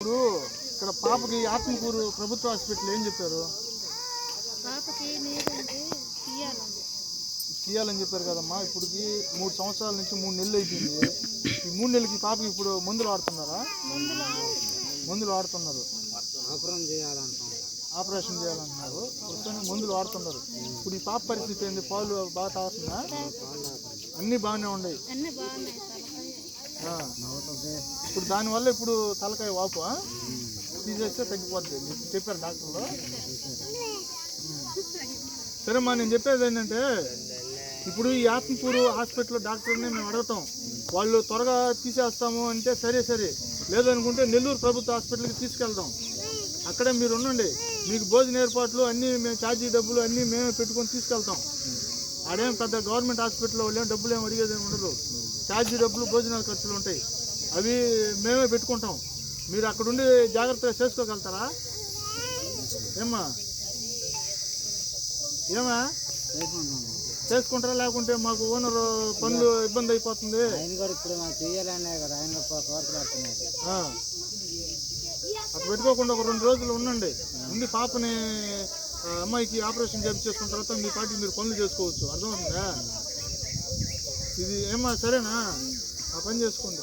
ఇప్పుడు ఇక్కడ పాపకి ఆత్మకూరు ప్రభుత్వ హాస్పిటల్ ఏం చెప్పారు? పాపకి తీయాలండి తీయాలని చెప్పారు కదమ్మా. ఇప్పటికి మూడు సంవత్సరాల నుంచి మూడు నెలలు అయిపోయింది. ఈ మూడు నెలలకి పాపకి ఇప్పుడు మందులు వాడుతున్నారా? మందులు వాడుతున్నారు. ఆపరేషన్ చేయాలంటున్నారు. ప్రస్తుతం మందులు వాడుతున్నారు. ఇప్పుడు ఈ పాప పరిస్థితి ఏంది? పాలు బాగా తాగుతుందా? అన్నీ బాగానే ఉన్నాయి అన్నీ బాగున్నాయి తలకాయ ఆ. నవ్వుతుంది ఇప్పుడు దానివల్ల ఇప్పుడు తలకాయ వాపు ఆ? తీసేస్తే తగ్గిపోద్ది. మీకు చెప్పారు డాక్టర్లు సరేమ్మా నేను చెప్పేది ఏంటంటే ఇప్పుడు ఈ ఆత్మకూరు హాస్పిటల్ డాక్టర్ని మేము అడుగుతాం వాళ్ళు త్వరగా తీసేస్తాము అంటే సరే సరే. లేదనుకుంటే నెల్లూరు ప్రభుత్వ హాస్పిటల్కి తీసుకెళ్దాం. అక్కడే మీరు ఉండండి. మీకు భోజన ఏర్పాట్లు అన్నీ మేము ఛార్జీ డబ్బులు అన్నీ మేమే పెట్టుకొని తీసుకెళ్తాం. ఆడేం పెద్ద గవర్నమెంట్ హాస్పిటల్లో వాళ్ళు ఏం డబ్బులు ఏం అడిగేది ఏమి ఉండదు. ఛార్జీ డబ్బులు భోజనాల ఖర్చులు ఉంటాయి. అవి మేమే పెట్టుకుంటాం. మీరు అక్కడుండి జాగ్రత్తగా చేసుకోగలుగుతారా? ఏమ్మా? ఏమా చేసుకుంటాం చేసుకుంటారా? లేకుంటే మాకు ఓనర్ పనులు ఇబ్బంది అయిపోతుంది. ఆయన కూడా ఇప్పుడు నాకు చేయాలనే కదా. ఆయన. అటు పెట్టుకోకుండా ఒక రెండు రోజులు ఉండండి. ఉండి పాపని అమ్మాయికి ఆపరేషన్ చేయించేసుకున్న తర్వాత మీ పాటికి మీరు పనులు చేసుకోవచ్చు. అర్థమవుతుందా? ఇది ఏమా సరేనా? ఆ పని చేసుకోండి.